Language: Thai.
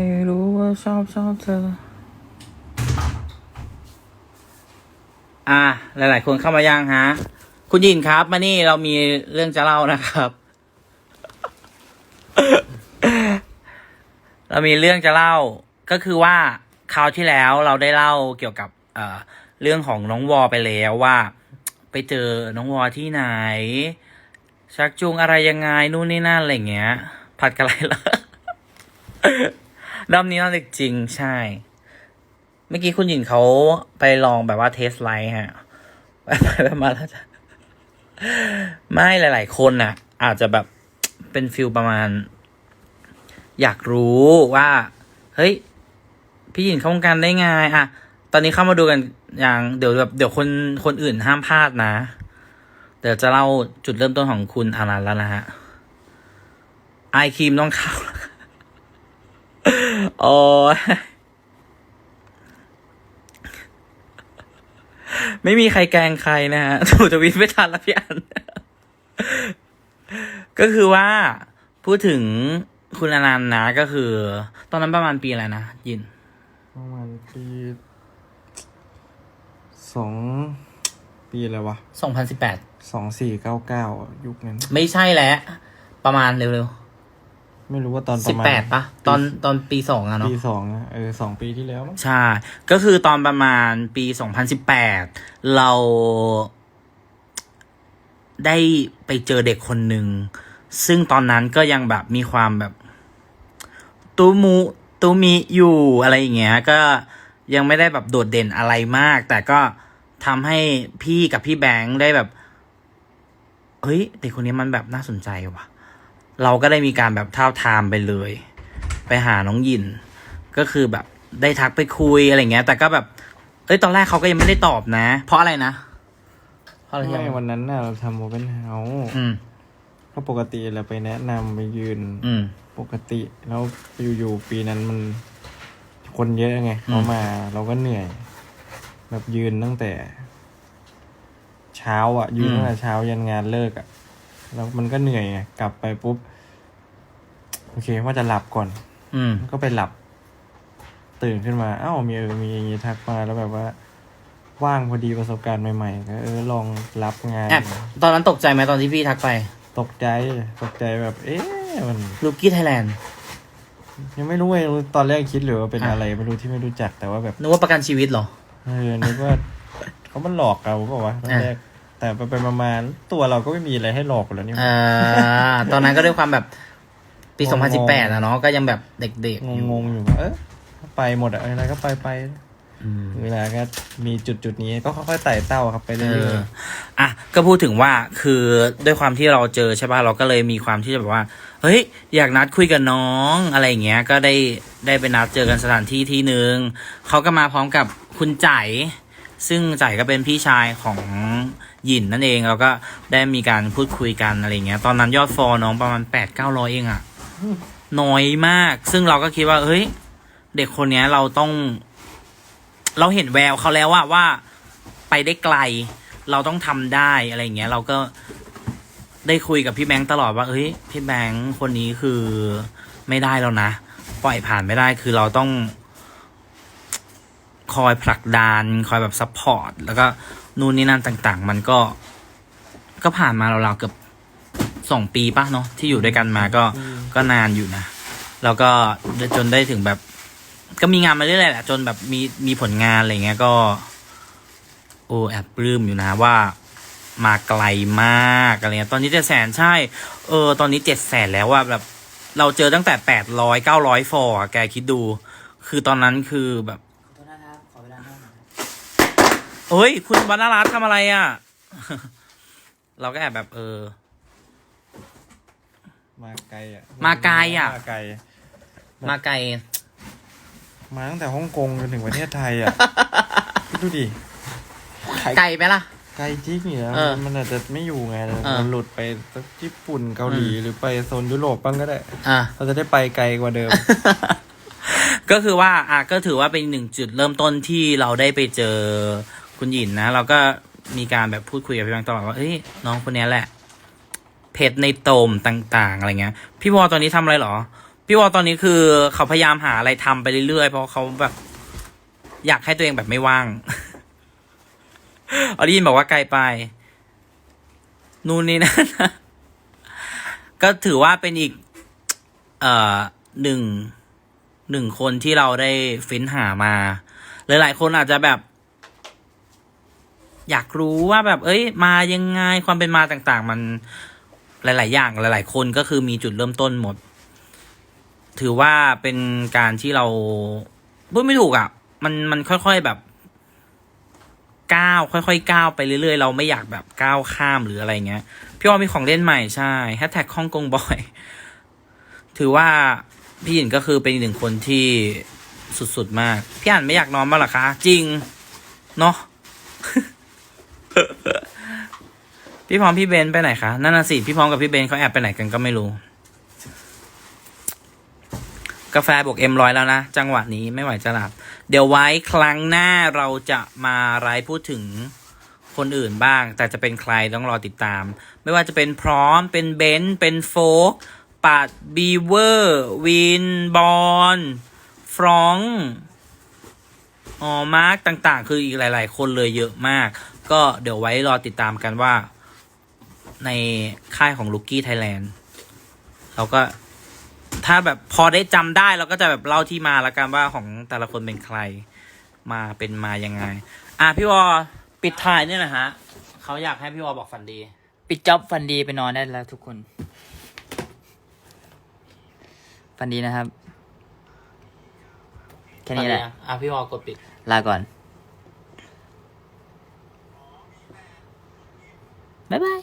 ให้รู้ว่าชอบชอบเธอ อะหลาย ๆ คนเข้ามายังฮะ คุณยินครับ มานี่เรามีเรื่องจะเล่านะครับ เรามีเรื่องจะเล่า ก็คือว่าคราวที่แล้วเราได้เล่าเกี่ยวกับเอ่อเรื่องของน้องวอไปแล้วว่า ไปเจอน้องวอที่ไหน ชักจูงอะไรยังไงนู่นนี่นั่นอะไรเงี้ย ผัดกันอะไรละ รอบนี้น่าจะจริงใช่ เมื่อกี้คุณหญิงเขาไปลองแบบว่าเทสไลท์ฮะไปไปไปมาแล้วจะไม่หลาย ๆ คนน่ะ อาจจะแบบเป็นฟิลประมาณ อยากรู้ว่า เฮ้ย พี่หญิงเข้าวงการได้ไงอะ ตอนนี้เข้ามาดูกันอย่างเดี๋ยวแบบเดี๋ยวคนคนอื่นห้ามพลาดนะ เดี๋ยวจะเล่าจุดเริ่มต้นของคุณอานันต์แล้วนะฮะไอครีมต้องเข้า โอ้ยไม่มีใครแกล้งใครนะฮะถูกจะวินไม่ทันแล้วพี่อัน ก็คือว่าพูดถึงคุณอนันต์นะก็คือ ตอนนั้นประมาณปีอะไรนะ ยิน ประมาณปีสองปีอะไรวะสองพันสิบแปดสองสี่เก้าเก้ายุคนั้น ไม่ใช่แล้ว ประมาณเร็ว ไม่รู้ว่าตอนๆปสิบระมาณแปดปะตอนตอนปีสองอะเนาะปีสองนะเออสองปีที่แล้วมั้งใช่ ก็คือตอนประมาณปี2018เรา ได้ไปเจอเด็กคนหนึ่ง ซึ่งตอนนั้นก็ยังแบบมีความแบบ ตูมูตูมีอยู่อะไรอย่างเงี้ย ก็ยังไม่ได้แบบโดดเด่นอะไรมาก แต่ก็ทำให้พี่กับพี่แบงค์ได้แบบ เฮ้ยเด็กคนนี้มันแบบน่าสนใจว่ะ เราก็ได้มีการแบบท้าบทามไปเลย ไปหาน้องยิน ก็คือแบบได้ทักไปคุยอะไรเงี้ย แต่ก็แบบ เอ้ยตอนแรกเขาก็ยังไม่ได้ตอบนะ เพราะอะไรนะ เพราะอะไรไม่ยังวันนั้นน่ะเราทำโมเป็นเฮาอืม ก็ปกติเราไปแนะนำไปยืนอืม ปกติ แล้วอยู่ๆปีนั้นมันคนเยอะไงเขามา เราก็เหนื่อย แบบยืนตั้งแต่ เช้าอะ ยืนอืม ตั้งแต่เช้ายันงานเลิกอะ แล้วมันก็เหนื่อยไงกลับไปปุ๊บ โอเคว่าจะหลับก่อน อืม ก็ไปหลับ ตื่นขึ้นมา เอ้ามีเออมีอย่างงี้ทักมาแล้วแบบว่า ว่างพอดีประสบการณ์ใหม่ๆก็เออลองรับงาน แอบตอนนั้นตกใจไหมตอนที่พี่ทักไปตกใจตกใจแบบ เอ๊ะมัน ลูกี้ไทยแลนด์ยังไม่รู้เลยตอนแรกคิดหรือว่าเป็นอะอะไรไม่รู้ที่ไม่รู้จักแต่ว่าแบบนึกว่าประกันชีวิตเหรอ เออนึกว่า เขามันหลอกเราเปล่าวะตอนแรก แต่ไปไปๆมาๆตัวเราก็ไม่มีอะไรให้หลอกอยู่แล้วนี่อ่า ตอนนั้นก็ด้วยความแบบปีงงๆ2018อะเนาะก็ยังแบบเด็กๆอยู่งงๆอยู่ว่าเออไปหมดอะอะไรก็ไปไปอืม เวลาก็มีจุดจุดๆนี้ก็ค่อยๆไต่เต้าครับไปเอเรื่ออยอะก็พูดถึงว่าคือด้วยความที่เราเจอใช่ป่ะเราก็เลยมีความที่จะแบบว่า เฮ้ย อยากนัดคุยกับน้องอะไรอย่างเงี้ย ก็ได้ได้ไปนัดเจอกันสถานที่ที่หนึ่งเขาก็มาพร้อมกับคุณใจายซึ่งใจายก็เป็นพี่ชายของ หยินนั่นเองเราก็ได้มีการพูดคุยกันอะไรเงี้ย ตอนนั้นยอดฟอลน้องประมาณแปดเก้าร้อยเองอะน้อยมาก ซึ่งเราก็คิดว่า เฮ้ย เด็กคนเนี้ยเราต้อง เราเห็นแววเขาแล้วว่าว่าไปได้ไกล เราต้องทำได้อะไรอย่างเงี้ย เราก็ได้คุยกับพี่แบงค์ตลอดว่า เฮ้ย พี่แบงค์คนนี้คือไม่ได้แล้วนะ ปล่อยผ่านไม่ได้คือเราต้องคอยผลักดันคอยแบบซัพพอร์ตแล้วก็ นู่นนี่นั่นต่างๆ มันก็ ก็ผ่านมาเราวๆเกือบสองปีป่ะเนาะที่อยู่ด้วยกันมาก็ก็นานอยู่นะ แล้วก็จนได้ถึงแบบ ก็มีงานมาเรื่อยๆแหละจนแบบมีมีผลงานอะไรเงี้ยก็ โอ้แอบปลื้มอยู่นะว่ามาไกลมากอะไรเงี้ยตอนนี้เจ็ดแสนใช่ เออ ตอนนี้เจ็ดแสนแล้วว่าแบบ เราเจอตั้งแต่แปดร้อยเก้าร้อยฟอร์อะแกคิดดู คือตอนนั้นคือแบบ เฮ้ย คุณวรรณรัตน์ทำอะไรอะ เราก็แอบแบบ เออๆมาไกลอะมาไกลอะ มาไกล มาไกล มาตั้งแต่ฮ่องกงจนถึงประเทศไทยอะ คิดดูดิไกลไหมล่ะ ไกลจริงเนี่ยเออมันอาจจะไม่อยู่ไงเออ มันหลุดไปสักญี่ปุ่นเกาหลีหรือไปโซนยุโรปบ้างก็ได้ อะ เราจะได้ไปไกลกว่าเดิม ก็คือว่าอะก็ถือว่าเป็นหนึ่งจุดเริ่มต้นที่เราได้ไปเจอ คุณหยินนะ เราก็มีการแบบพูดคุยกับพี่แบงค์ตลอดว่าเอ้ยน้องคนนี้แหละ เพจในโตมต่าง ๆ อะไรเงี้ย พี่วอตอนนี้ทำอะไรหรอ พี่วอลตอนนี้คือเขาพยายามหาอะไรทำไปเรื่อยๆ เพราะเขาแบบ อยากให้ตัวเองแบบไม่ว่างออได้ยินบอกว่าไกลไป นู่นนี่นั่นก็ถือว่าเป็นอีก เอ่อหนึ่งหนึ่งคนที่เราได้เฟ้นหามา หลายๆคนอาจจะแบบ อยากรู้ว่าแบบ เอ้ย มายังไงความเป็นมาต่างๆ มันหลาย ๆ อย่างหลาย ๆ คนก็คือมีจุดเริ่มต้นหมด ถือว่าเป็นการที่เราพูดไม่ถูกอะ่ะ มันมันค่อย ๆแบบก้าวค่อยๆก้าวไปเรื่อยๆ เราไม่อยากแบบก้าวข้ามหรืออะไรเงี้ยพี่ว่ามีของเล่นใหม่ใช่แฮชแท็กฮ่องกงบอยถือว่าพี่หยินก็คือเป็นหนึ่งคนที่สุดๆมาก พี่อ่านไม่อยากนอนบ้างหรอคะ จริง เนาะ พี่พร้อมพี่เบนไปไหนคะนั่นน่ะสิพี่พร้อมกับพี่เบนเขาแอบไปไหนกันก็ไม่รู้ กาแฟบวกเอ็มร้อยแล้วนะ จังหวะนี้ไม่ไหวจะหลับ เดี๋ยวไว้ครั้งหน้าเราจะมาไลฟ์พูดถึงคนอื่นบ้าง แต่จะเป็นใครต้องรอติดตาม ไม่ว่าจะเป็นพร้อมเป็นเบนเป็นโฟกปัดบีเวอร์วินบอลฟรองก์อ๋อมาร์กต่างๆ คืออีกหลาย ๆ คนเลยเยอะมาก ก็เดี๋ยวไว้รอติดตามกันว่า ในค่ายของลูกี้ไทยแลนด์เราก็ถ้าแบบพอได้จำได้เราก็จะแบบเล่าที่มาละกันว่าของแต่ละคนเป็นใครมาเป็นมายังไง อะพี่วอปิดท้ายเนี่ยนะฮะเขาอยากให้พี่วอบอกฝันดี ปิดจ็อบฟันดีไปนอนได้แล้วทุกคนฟันดีนะครับ แค่นี้แหละอะพี่วอกดปิด ลาก่อน บ๊ายบาย